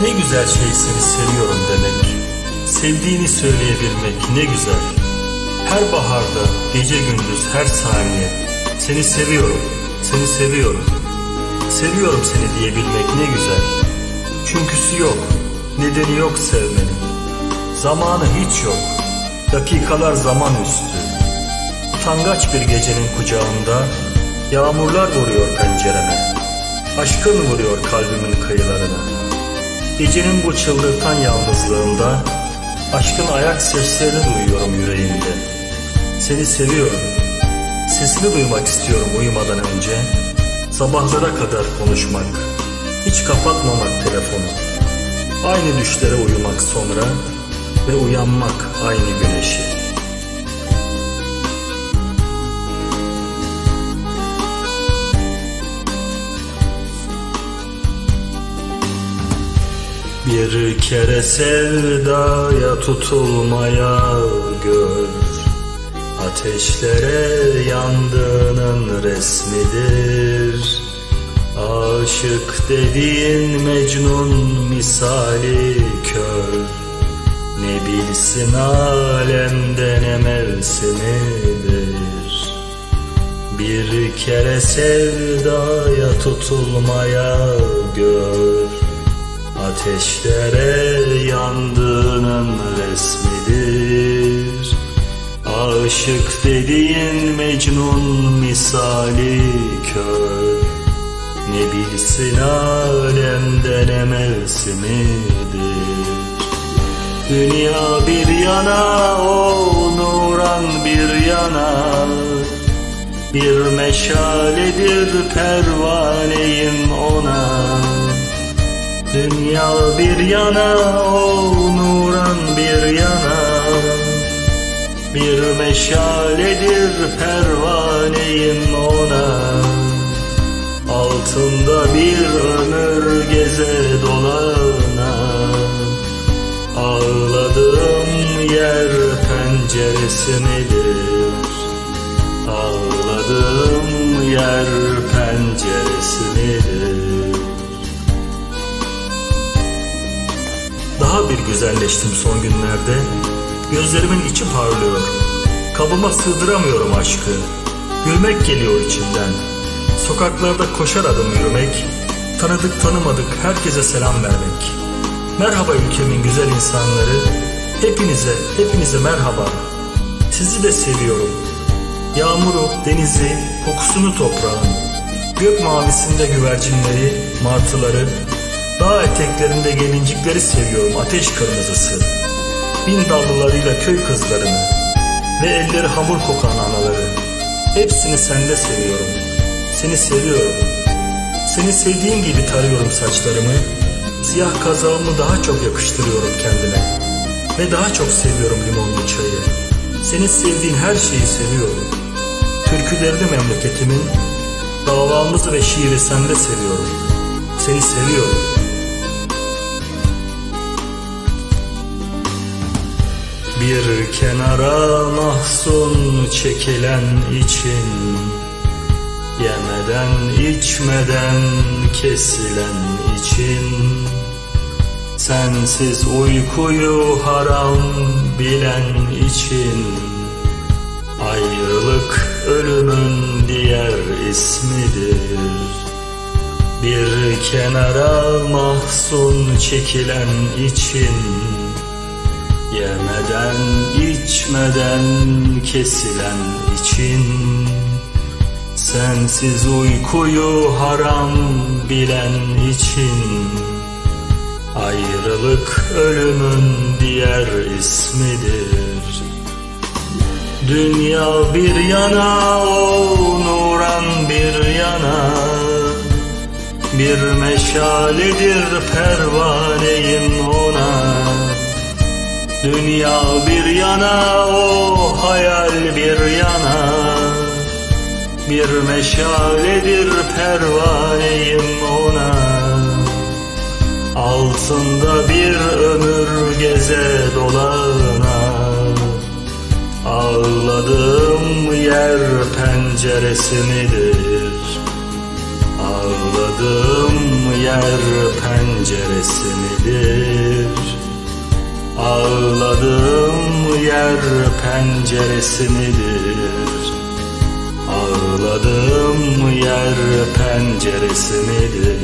Ne güzel şey seni seviyorum demek. Sevdiğini söyleyebilmek ne güzel. Her baharda, gece gündüz, her saniye seni seviyorum, seni seviyorum. Seviyorum seni diyebilmek ne güzel. Çünküsü yok, nedeni yok sevmenin. Zamanı hiç yok, dakikalar zaman üstü. Utangaç bir gecenin kucağında yağmurlar vuruyor pencereme. Aşkın vuruyor kalbimin kıyılarına. Gecenin bu çıldırtan yalnızlığında aşkın ayak seslerini duyuyorum yüreğimde. Seni seviyorum. Sesini duymak istiyorum uyumadan önce. Sabahlara kadar konuşmak. Hiç kapatmamak telefonu. Aynı düşlere uyumak sonra ve uyanmak aynı güneşi. Bir kere sevdaya tutulmaya gör Ateşlere yandığının resmidir. Aşık dediğin Mecnun misali kör. Ne bilsin alemde ne mevsimidir. Bir kere sevdaya tutulmaya Ateşlere yandığının resmidir. Aşık dediğin Mecnun misali kör. Ne bilsin alemde ne mevsimidir. Dünya bir yana o nuran bir yana. Bir meşaledir pervaneyim ona Dünya bir yana, o nuran bir yana. Bir meşaledir pervaneyim ona. Altında bir ömür geze dolana. Ağladığım yer penceresi midir? Ağladığım yer penceresi Daha bir güzelleştim son günlerde. Gözlerimin içi parlıyor. Kabıma sığdıramıyorum aşkı. Gülmek geliyor içimden. Sokaklarda koşar adım yürümek. Tanıdık tanımadık herkese selam vermek. Merhaba ülkemin güzel insanları. Hepinize, hepinize merhaba. Sizi de seviyorum. Yağmuru, denizi, kokusunu toprağın. Gök mavisinde güvercinleri, martıları, Dağ eteklerinde gelincikleri seviyorum ateş kırmızısı. Bin dallılarıyla köy kızlarını ve elleri hamur kokan anaları. Hepsini sende seviyorum. Seni seviyorum. Seni sevdiğim gibi tarıyorum saçlarımı. Siyah kazağımı daha çok yakıştırıyorum kendime. Ve daha çok seviyorum limonlu çayı. Seni sevdiğin her şeyi seviyorum. Türkülerini memleketimin, davamızı ve şiiri sende seviyorum. Seni seviyorum. Bir kenara mahzun çekilen için Yemeden içmeden kesilen için. Sensiz uykuyu haram bilen için Ayrılık ölümün diğer ismidir. Bir kenara mahzun çekilen için Yemeden içmeden kesilen için Sensiz uykuyu haram bilen için Ayrılık ölümün diğer ismidir. Dünya bir yana o nuran bir yana. Bir meşaledir pervaneyim ona Dünya bir yana o hayal bir yana Bir meşaledir pervaneyim ona Altında bir ömür geze dolana Ağladığım yer penceresi midir? Ağladığım yer penceresi midir? Ağladım yer penceresi midir? Ağladım yer penceresi midir?